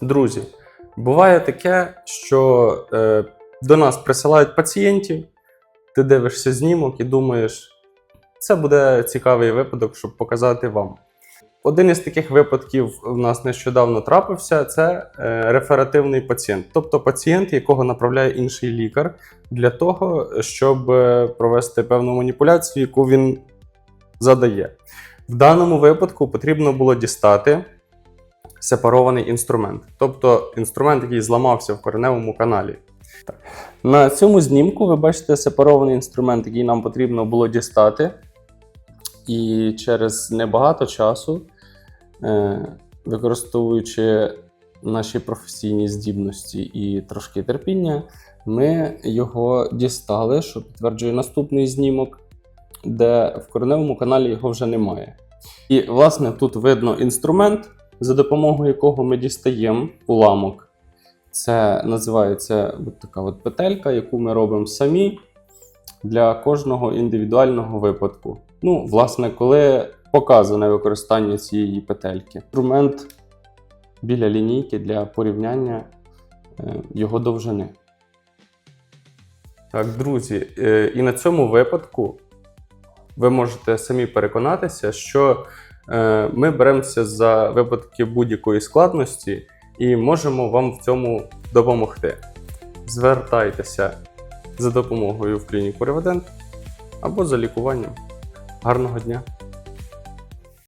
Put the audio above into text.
Друзі, буває таке, що е, до нас присилають пацієнтів, ти дивишся знімок і думаєш, це буде цікавий випадок, щоб показати вам. Один із таких випадків в нас нещодавно трапився це е, реферативний пацієнт, тобто пацієнт, якого направляє інший лікар для того, щоб е, провести певну маніпуляцію, яку він задає. В даному випадку потрібно було дістати сепарований інструмент, тобто інструмент, який зламався в кореневому каналі. На цьому знімку ви бачите сепарований інструмент, який нам потрібно було дістати. І через небагато часу, е, використовуючи наші професійні здібності і трошки терпіння, ми його дістали, що підтверджує наступний знімок, де в кореневому каналі його вже немає. І, власне, тут видно інструмент, за допомогою якого ми дістаємо уламок. Це називається от така от петелька, яку ми робимо самі для кожного індивідуального випадку. Ну, власне, коли показане використання цієї петельки. Інструмент біля лінійки для порівняння е, його довжини. Так, друзі, е, і на цьому випадку ви можете самі переконатися, що ми беремося за випадки будь-якої складності і можемо вам в цьому допомогти. Звертайтеся за допомогою в клініку Реведент або за лікуванням. Гарного дня!